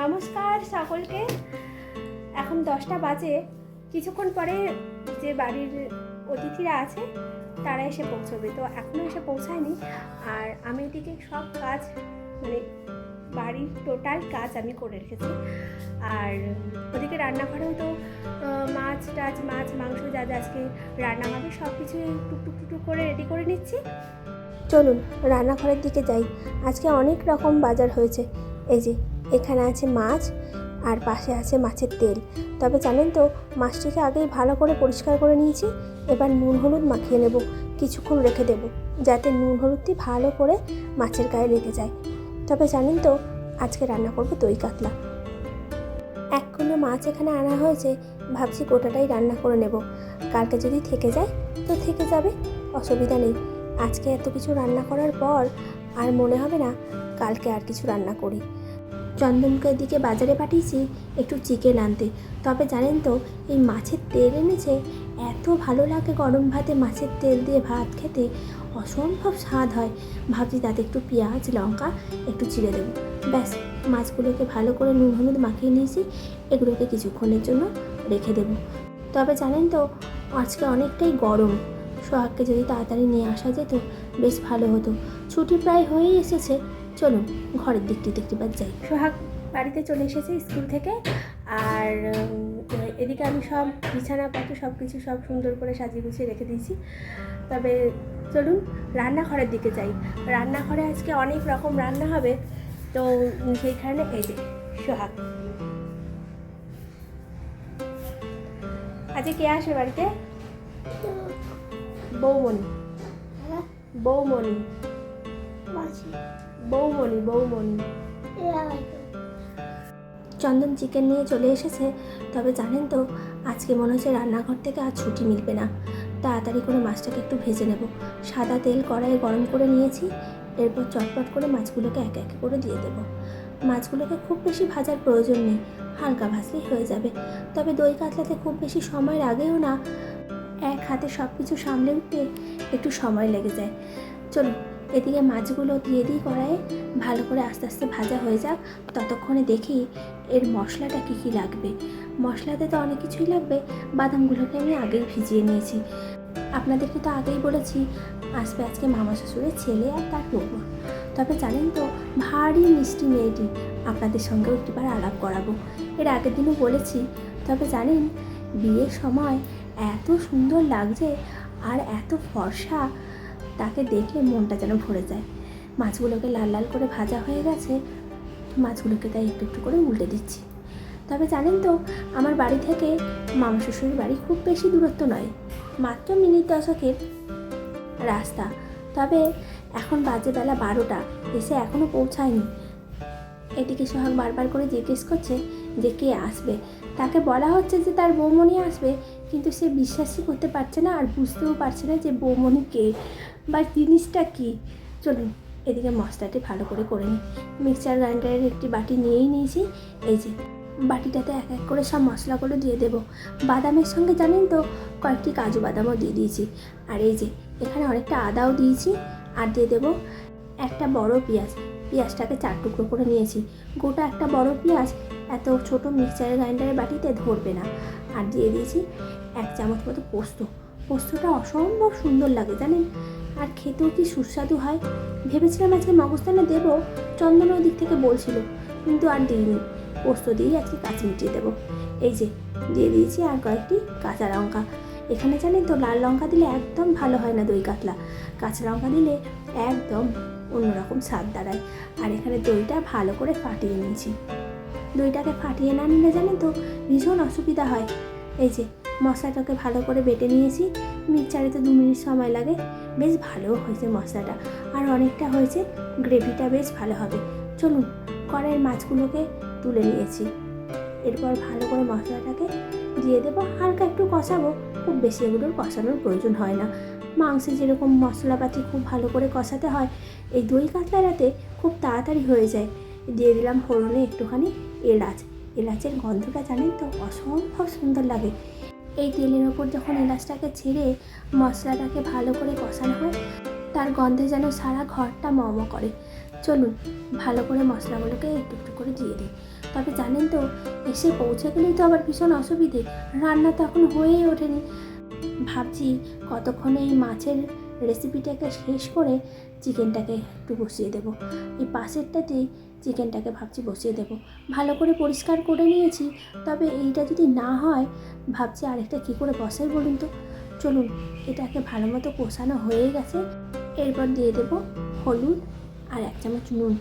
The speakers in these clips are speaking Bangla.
নমস্কার সকলকে। এখন দশটা বাজে। কিছুক্ষণ পরে যে বাড়ির অতিথিরা আছে, তারা এসে পৌঁছবে। তো এখনও এসে পৌঁছায়নি। আর আমি এদিকে সব কাজ মানে বাড়ির টোটাল কাজ আমি করে রেখেছি। আর ওদিকে রান্নাঘরেও তো মাছ টাছ, মাছ, মাংস যা যা আজকে রান্না হবে সব কিছু টুকটুক টুকটুক করে রেডি করে নিচ্ছি। চলুন রান্নাঘরের দিকে যাই। আজকে অনেক রকম বাজার হয়েছে। এই যে এখানে আছে মাছ আর পাশে আছে মাছের তেল। তবে জানেন তো, মাছটিকে আগেই ভালো করে পরিষ্কার করে নিয়েছি, এবার নুন হলুদ মাখিয়ে নেব, কিছুক্ষণ রেখে দেব, যাতে নুন হলুদটি ভালো করে মাছের গায়ে লেগে যায়। তবে জানেন তো, আজকে রান্না করব দই কাতলা। এক কিলো মাছ এখানে আনা হয়েছে, ভাবছি গোটাটাই রান্না করে নেব। কালকে যদি থেকে যায়, তো থেকে যাবে, অসুবিধা নেই। আজকে এত কিছু রান্না করার পর আর মনে হবে না, কালকে আর কিছু রান্না করি। চন্দনকে দিকে বাজারে পাঠিয়েছি, একটু চিকেন আনতে। তবে জানেন তো, এই মাছের তেল এনেছে, এত ভালো লাগে গরম ভাতে মাছের তেল দিয়ে ভাত খেতে, অসম্ভব স্বাদ হয়। ভাবছি তাতে একটু পেঁয়াজ, লঙ্কা, একটু চিড়ে দেবো। ব্যাস, মাছগুলোকে ভালো করে নুন হলুদ মাখিয়ে নিয়েছি, এগুলোকে কিছুক্ষণের জন্য রেখে দেবো। তবে জানেন তো, আজকে অনেকটাই গরম। সোহাগকে যদি তাড়াতাড়ি নিয়ে আসা যেত, বেশ ভালো হতো। ছুটি প্রায় হয়েই এসেছে চলুন ঘরের দিকটি দেখতে পার যাই। সোহাগ বাড়িতে চলে এসেছে স্কুল থেকে, আর এদিকে আমি সব বিছানাপত্র সব কিছু সব সুন্দর করে সাজিয়ে গুছিয়ে রেখে দিয়েছি। তবে চলুন রান্নাঘরের দিকে যাই। রান্নাঘরে আজকে অনেক রকম রান্না হবে, তো সেইখানে সেই এই যে সোহাগ। আজকে কে আসবে বাড়িতে? বৌমণি। বৌমণি। বৌমণি বৌমণি। চন্দন চিকেন নিয়ে চলে এসেছে। তবে জানেন তো, আজকে মনে হচ্ছে রান্নাঘর থেকে আর ছুটি মিলবে না। তাড়াতাড়ি করে মাছটাকে একটু ভেজে নেব। সাদা তেল কড়াইয়ে গরম করে নিয়েছি। এরপর চটপট করে মাছগুলোকে এক এক করে দিয়ে দেবো। মাছগুলোকে খুব বেশি ভাজার প্রয়োজন নেই। হালকা ভাজলেই হয়ে যাবে। তবে দই কাতলাতে খুব বেশি সময় লাগেও না। এক হাতে সব কিছু সামলে উঠতে একটু সময় লেগে যায়। চলুন এদিকে মাছগুলো দিয়ে দিই কড়াইয়ে ভালো করে আস্তে আস্তে ভাজা হয়ে যাক। ততক্ষণে দেখি এর মশলাটা কী কী লাগবে। মশলাতে তো অনেক কিছুই লাগবে। বাদামগুলোকে আমি আগেই ভিজিয়ে নিয়েছি। আপনাদেরকে তো আগেই বলেছি, আসবে আজকে মামা শ্বশুরের ছেলে আর তার বৌমা তবে জানেন তো, ভারী মিষ্টি মেয়েটি আপনাদের সঙ্গেও একটিবার আলাপ করাবো। এর আগের দিনও বলেছি, তবে জানেন, বিয়ের সময় এত সুন্দর লাগছে আর এত ফর্সা তাকে দেখলে মনটা যেন ভরে যায়। মাছগুলোকে লাল লাল করে ভাজা হয়ে গেছে, মাছগুলোকে তাই একটু একটু করে উল্টে দিচ্ছি। তবে জানেন তো, আমার বাড়ি থেকে মামা শ্বশুরের বাড়ি খুব বেশি দূরত্ব নয়, মাত্র মিনিট দশকের রাস্তা। তবে এখন বাজে বেলা বারোটা, এসে এখনও পৌঁছায়নি। এটিকে সোহাগ বারবার করে জিজ্ঞেস করছে যে কে আসবে। তাকে বলা হচ্ছে যে তার বৌমণি আসবে, কিন্তু সে বিশ্বাসই করতে পারছে না আর বুঝতেও পারছে না যে বৌমণি কে। বা জিনিসটা কী? চলুন, এদিকে মশলাটি ভালো করে করে নিই। মিক্সচার গ্রাইন্ডারের একটি বাটি নিয়েই নিয়েছি। এই যে, বাটিটাতে এক এক করে সব মশলাগুলো দিয়ে দেব। বাদামের সঙ্গে জানেন তো, কয়েকটি কাজু বাদামও দিয়ে দিয়েছি। আর এই যে, এখানে অনেকটা আদাও দিয়েছি। আর দিয়ে দেবো একটা বড় পেঁয়াজ। পেঁয়াজটাকে চার টুকরো করে নিয়েছি। গোটা একটা বড় পেঁয়াজ এত ছোট মিক্সচার গ্রাইন্ডারের বাটিতে ধরবে না। আর দিয়ে দিয়েছি এক চামচ মতো পোস্ত। পোস্তটা অসম্ভব সুন্দর লাগে জানেন। আর খেতেও কি সুস্বাদু হয়। ভেবেছিলাম আজকে মগজদানা দেবো চন্দন ওই দিক থেকে বলছিল, কিন্তু আর দিইনি পোস্ত দিয়েই আজকে কাজ মিটিয়ে দেবো। এই যে, দিয়ে দিয়েছি আর কয়েকটি কাঁচা লঙ্কা। এখানে জানেন তো, লাল লঙ্কা দিলে একদম ভালো হয় না দই কাতলা। কাঁচা লঙ্কা দিলে একদম অন্যরকম স্বাদ দাঁড়ায়। আর এখানে দইটা ভালো করে ফাটিয়ে নিয়েছি। দইটাকে ফাটিয়ে না নিলে জানেন তো, ভীষণ অসুবিধা হয়। এই যে মশলাটাকে ভালো করে বেটে নিয়েছি। মিক্সচারে তো দু মিনিট সময় লাগে। বেশ ভালো হয়েছে মশলাটা। আর অনেকটা হয়েছে গ্রেভিটা বেশ ভালো হবে। চলুন, কড়াইয়ের মাছগুলোকে তুলে নিয়েছি। এরপর ভালো করে মশলাটাকে দিয়ে দেবো। হালকা একটু কষাবো। খুব বেশি এগুলোর কষানোর প্রয়োজন হয় না। মাংসে যেরকম মশলাপাতি খুব ভালো করে কষাতে হয়, এই দই কাতলাটাতে খুব তাড়াতাড়ি হয়ে যায়। দিয়ে দিলাম ফোড়নে একটুখানি এলাচ। এলাচের গন্ধটা জানেন তো, অসম্ভব সুন্দর লাগে। এই তেলের ওপর যখন এলাচটাকে ছেড়ে মশলাটাকে ভালো করে কষানো হয়, তার গন্ধে যেন সারা ঘরটা মম করে। চলুন, ভালো করে মশলাগুলোকে একটু একটু করে দিয়ে দিই। তবে জানেন তো, এসে পৌঁছে গেলেই তো আবার ভীষণ অসুবিধে। রান্না তো এখন হয়েই ওঠেনি। ভাবছি কতক্ষণে এই মাছের রেসিপিটাকে শেষ করে চিকেনটাকে একটু বসিয়ে দেবো। এই পাশেরটাতেই চিকেনটাকে ভাবছি বসিয়ে দেবো। ভালো করে পরিষ্কার করে নিয়েছি, তবে এইটা যদি না হয়, ভাবছি আরেকটা কী করে বসাই বলুন তো? চলুন, এটাকে ভালো মতো কষানো হয়ে গেছে। এরপর দিয়ে দেবো হলুদ আর এক চামচ নুন।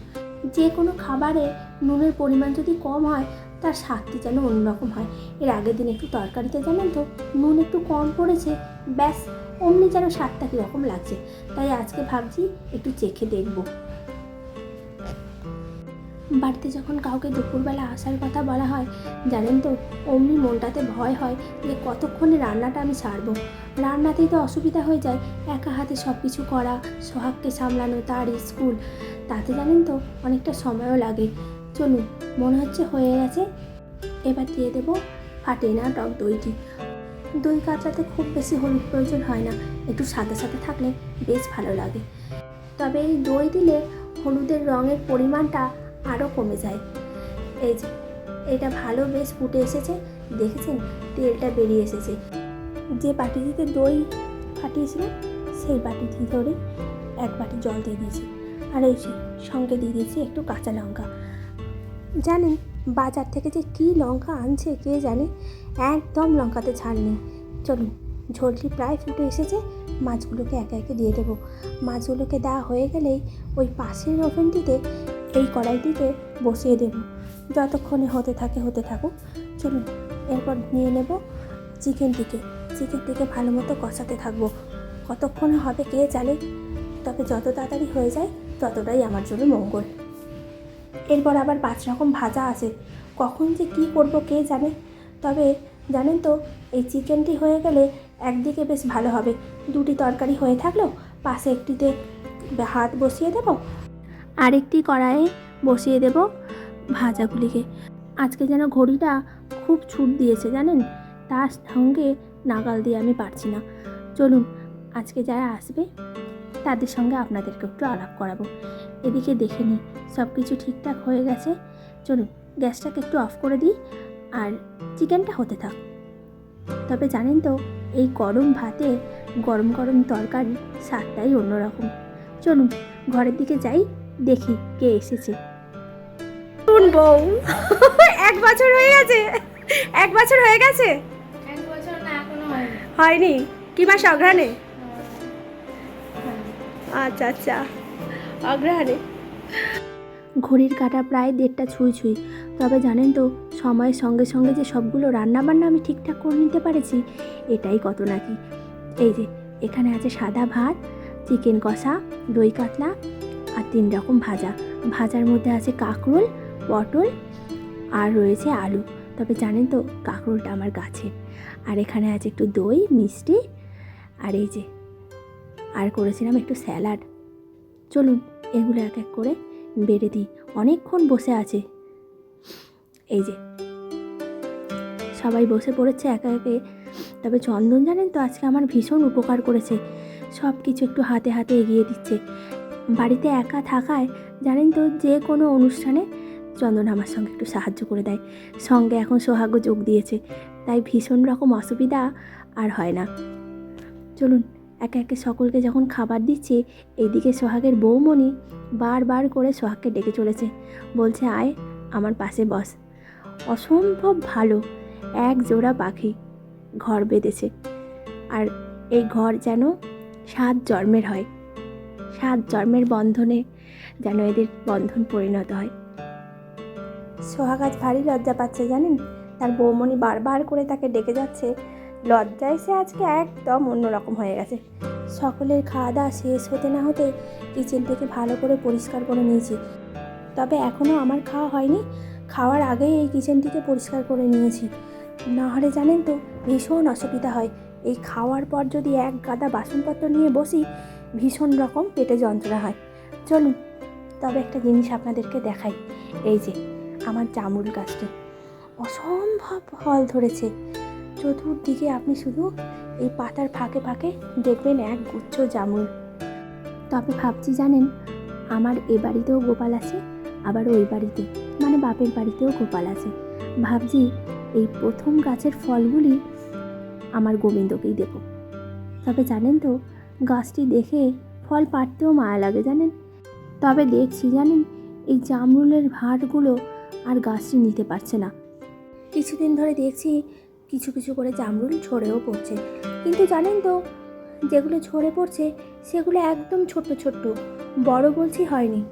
যে কোনো খাবারে নুনের পরিমাণ যদি কম হয়, তার স্বাদটি যেন অন্যরকম হয়। এর আগের দিন একটু তরকারিতে জানেন তো, নুন একটু কম পড়েছে, ব্যাস। অমনি যেন স্বাদটা কীরকম লাগছে। তাই আজকে ভাবছি একটু চেখে দেখব। বাড়িতে যখন কাউকে দুপুরবেলা আসার কথা বলা হয়, জানেন তো, অমনি মনটাতে ভয় হয় যে কতক্ষণে রান্নাটা আমি ছাড়বো। রান্নাতেই তো অসুবিধা হয়ে যায়, একা হাতে সব কিছু করা, সোহাগকে সামলানো, তার স্কুল। তাতে জানেন তো, অনেকটা সময়ও লাগে। চলুন, মনে হচ্ছে হয়ে গেছে। এবার দিয়ে দেবো ফাটে না টক দইটি। দই কাতলাতে খুব বেশি হলুদ প্রয়োজন হয় না। একটু সাদা সাদা থাকলে বেশ ভালো লাগে। তবে এই দই দিলে হলুদের রঙের পরিমাণটা আরও কমে যায়। এই যে, এটা ভালো বেশ ফুটে এসেছে। দেখেছেন? তেলটা বেরিয়ে এসেছে। যে বাটিটিতে দই ফাটিয়েছিলাম সেই বাটিটি ধরে এক বাটি জল দিয়ে দিয়েছি। আর এই সঙ্গে দিয়ে দিয়েছি একটু কাঁচা লঙ্কা। জানেন বাজার থেকে যে কী লঙ্কা আনছে কে জানে? একদম লঙ্কাতে ছাড় নেই। চলুন, ঝোলটি প্রায় ফুটে এসেছে, মাছগুলোকে একে একে দিয়ে দেবো। মাছগুলোকে দেওয়া হয়ে গেলেই ওই পাশের ওভেনটিতে, এই কড়াইটিকে বসিয়ে দেব। যতক্ষণে হতে থাকে, হতে থাকুক। চলুন, এরপর নিয়ে নেব চিকেনটিকে। চিকেনটিকে ভালো মতো কষাতে থাকব। কতক্ষণে হবে কে জানে? তবে যত তাড়াতাড়ি হয়ে যায়, ততটাই আমার জন্য মঙ্গল। এরপর আবার পাঁচ রকম ভাজা আছে। কখন যে কী করব কে জানে? তবে জানেন তো, এই চিকেনটি হয়ে গেলে একদিকে বেশ ভালো হবে। দুটি তরকারি হয়ে থাকলেও পাশে একটিতে হাত বসিয়ে দেব, আরেকটি কড়াইয়ে বসিয়ে দেব ভাজাগুলিকে। আজকে যেন ঘড়িটা খুব ছুট দিয়েছে জানেন? তার সঙ্গে নাগাল দিয়ে আমি পারছি না। চলুন, আজকে যারা আসবে, তাদের সঙ্গে আপনাদেরকে একটু আলাপ করাবো। এদিকে দেখে নিই সব কিছু ঠিকঠাক হয়ে গেছে। চলুন গ্যাসটাকে একটু অফ করে দিই আর চিকেনটা হতে থাক। তবে জানেন তো এই গরম ভাতে গরম গরম তরকারি স্বাদটাই অন্যরকম। চলুন ঘরের দিকে যাই দেখি কে এসেছে। বউ এক বছর হয়ে গেছে এক বছর হয়ে গেছে? এক বছর না এখনও হয়নি। হয়নি? কি মাস অঘ্রাণে আচ্ছা আচ্ছা। অগ্রহারে ঘড়ির কাটা প্রায় দেড়টা ছুঁই ছুঁই। তবে জানেন তো, সময়ের সঙ্গে সঙ্গে যে সবগুলো রান্না বান্না আমি ঠিকঠাক করে নিতে পেরেছি, এটাই কত নাকি। এই যে, এখানে আছে সাদা ভাত, চিকেন কষা, দই কাতলা আর তিন রকম ভাজা। ভাজার মধ্যে আছে কাঁকরোল, পটল আর রয়েছে আলু। তবে জানেন তো, কাঁকরোলটা আমার গাছের আর এখানে আছে একটু দই, মিষ্টি আর এই যে, আর করেছিলাম একটু স্যালাড। চলুন এগুলো এক এক করে বেড়ে দিই। অনেকক্ষণ বসে আছে। এই যে। সবাই বসে পড়েছে একা একে। তবে চন্দন জানেন তো, আজকে আমার ভীষণ উপকার করেছে। সব কিছু একটু হাতে হাতে এগিয়ে দিচ্ছে। বাড়িতে একা থাকায় জানেন তো, যে কোনো অনুষ্ঠানে চন্দন আমার সঙ্গে একটু সাহায্য করে দেয়। সঙ্গে এখন সোহাগ যোগ দিয়েছে। তাই ভীষণ রকম অসুবিধা আর হয় না। চলুন একে একে সকলকে যখন খাবার দিচ্ছে এইদিকে সোহাগের বৌমণি বারবার করে সোহাগকে ডেকে চলেছে। বলছে, আয় আমার পাশে বস। অসম্ভব ভালো, এক জোড়া পাখি ঘর বেঁধেছে। আর এই ঘর যেন সাত জন্মের হয়। সাত জন্মের বন্ধনে যেন এদের বন্ধন পরিণত হয়। সোহাগ আজ ভারী লজ্জা পাচ্ছে জানেন? তার বৌমণি বারবার করে তাকে ডেকে যাচ্ছে লজ্জায় সে আজকে একদম অন্যরকম হয়ে গেছে। সকলের খাওয়া দাওয়া শেষ হতে না হতে কিচেনটাকে ভালো করে পরিষ্কার করে নিয়েছি। তবে এখনও আমার খাওয়া হয়নি। খাওয়ার আগেই এই কিচেনটিকে পরিষ্কার করে নিয়েছি। না হলে জানেন তো ভীষণ অসুবিধা হয়। এই খাওয়ার পর যদি এক গাদা বাসনপত্র নিয়ে বসি, ভীষণ রকম পেটে যন্ত্রণা হয়। চলুন, তবে একটা জিনিস আপনাদেরকে দেখাই। এই যে, আমার জামুল গাছটি। অসম্ভব ফল ধরেছে। চতুর্দিকে আপনি শুধু এই পাতার ফাঁকে ফাঁকে দেখবেন এক গুচ্ছ জামুল তবে ভাবছি জানেন, আমার এ বাড়িতেও গোপাল আছে, আবার ওই বাড়িতে মানে বাপের বাড়িতেও গোপাল আছে। ভাবছি এই প্রথম গাছের ফলগুলি আমার গোবিন্দকেই দেব। তবে জানেন তো, গাছটি দেখে ফল পাড়তেও মায়া লাগে জানেন? তবে দেখছি জানেন, এই জামরুলের ভাঁড়গুলো আর গাছটি নিতে পারছে না। কিছুদিন ধরে দেখছি কিছু কিছু করে জামরুল ঝরেও পড়ছে। কিন্তু জানেন তো, যেগুলো ঝরে পড়ছে, সেগুলো একদম ছোট্ট ছোট্ট। বড় বলছি হয়নি।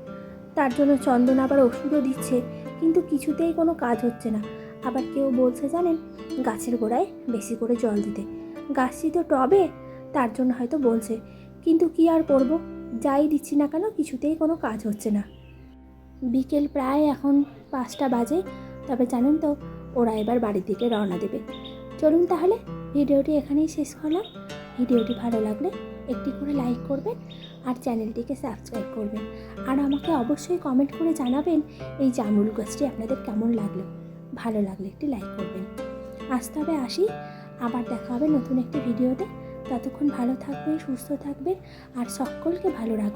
তার জন্য চন্দন আবার ওষুধও দিচ্ছে, কিন্তু কিছুতেই কোনো কাজ হচ্ছে না। আবার কেউ বলছে জানেন, গাছের গোড়ায় বেশি করে জল দিতে। গাছটি তো টবে, তার জন্য হয়তো বলছে। কিন্তু কি আর করব? যাই দিচ্ছি না কেন, কিছুতেই কোনো কাজ হচ্ছে না। বিকেল প্রায় এখন পাঁচটা বাজে। তবে জানেন তো ওরা এবার বাড়ির দিকে রওনা দেবে। চলুন তাহলে, ভিডিওটি এখানেই শেষ করলাম। ভিডিওটি ভালো লাগলে একটি করে লাইক করবেন আর চ্যানেলটিকে সাবস্ক্রাইব করবেন। আর আমাকে অবশ্যই কমেন্ট করে জানাবেন এই জামরুল গাছটি আপনাদের কেমন লাগল। ভালো লাগলে একটি লাইক করবেন। আজ তবে আসি, আবার দেখা হবে নতুন একটি ভিডিওতে। ততক্ষণ ভালো থাকবেন, সুস্থ থাকবেন, আর সকলকে ভালো রাখবেন।